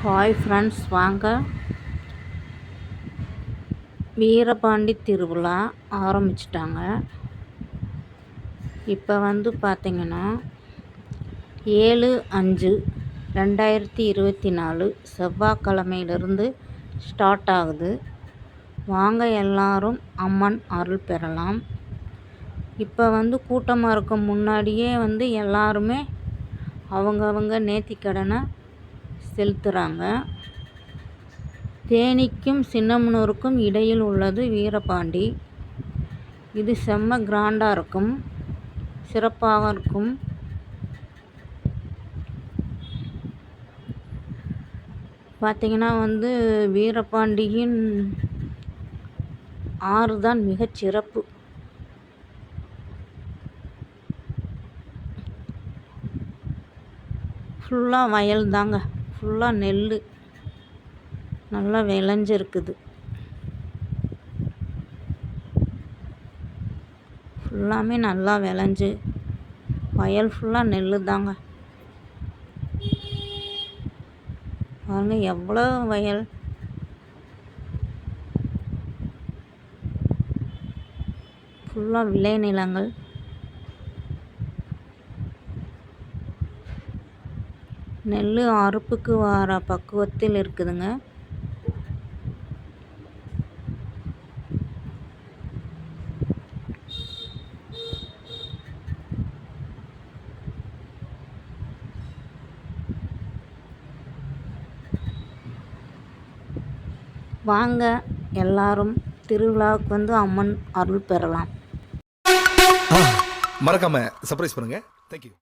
Hi friends வாங்க. வீரபாண்டி திருவிழா ஆரம்பிச்சிட்டாங்க. இப்போ வந்து பார்த்திங்கன்னா ஏழு அஞ்சு ரெண்டாயிரத்தி இருபத்தி நாலு செவ்வாய்க்கிழமையிலிருந்து ஸ்டார்ட் ஆகுது. வாங்க எல்லாரும் அம்மன் அருள் பெறலாம். இப்போ வந்து கூட்டமாக இருக்க முன்னாடியே வந்து எல்லாருமே அவங்கவங்க நேர்த்திக்கடனை செலுத்துகிறாங்க தேனிக்கும் சின்னமனூருக்கும் இடையில் உள்ளது வீரபாண்டி. இது செம்ம கிராண்டாக இருக்கும். சிறப்பாக இருக்கும். பார்த்திங்கன்னா வந்து வீரபாண்டியின் ஆறு தான் மிகச் சிறப்பு. ஃபுல்லாக வயல் தாங்க ஃபுல்லாக நெல் நல்லா விளைஞ்சிருக்குது. ஃபுல்லாமே நல்லா விளைஞ்சு. வயல் ஃபுல்லாக நெல் தாங்க. பாருங்க எவ்வளோ வயல். ஃபுல்லாக விளைநிலங்கள். நெல் அறுப்புக்கு வர பக்குவத்தில் இருக்குதுங்க. வாங்க எல்லாரும் திருவிழாவுக்கு வந்து அம்மன் அருள் பெறலாம். மறக்காம சர்ப்ரைஸ் பண்ணுங்க. தேங்க்யூ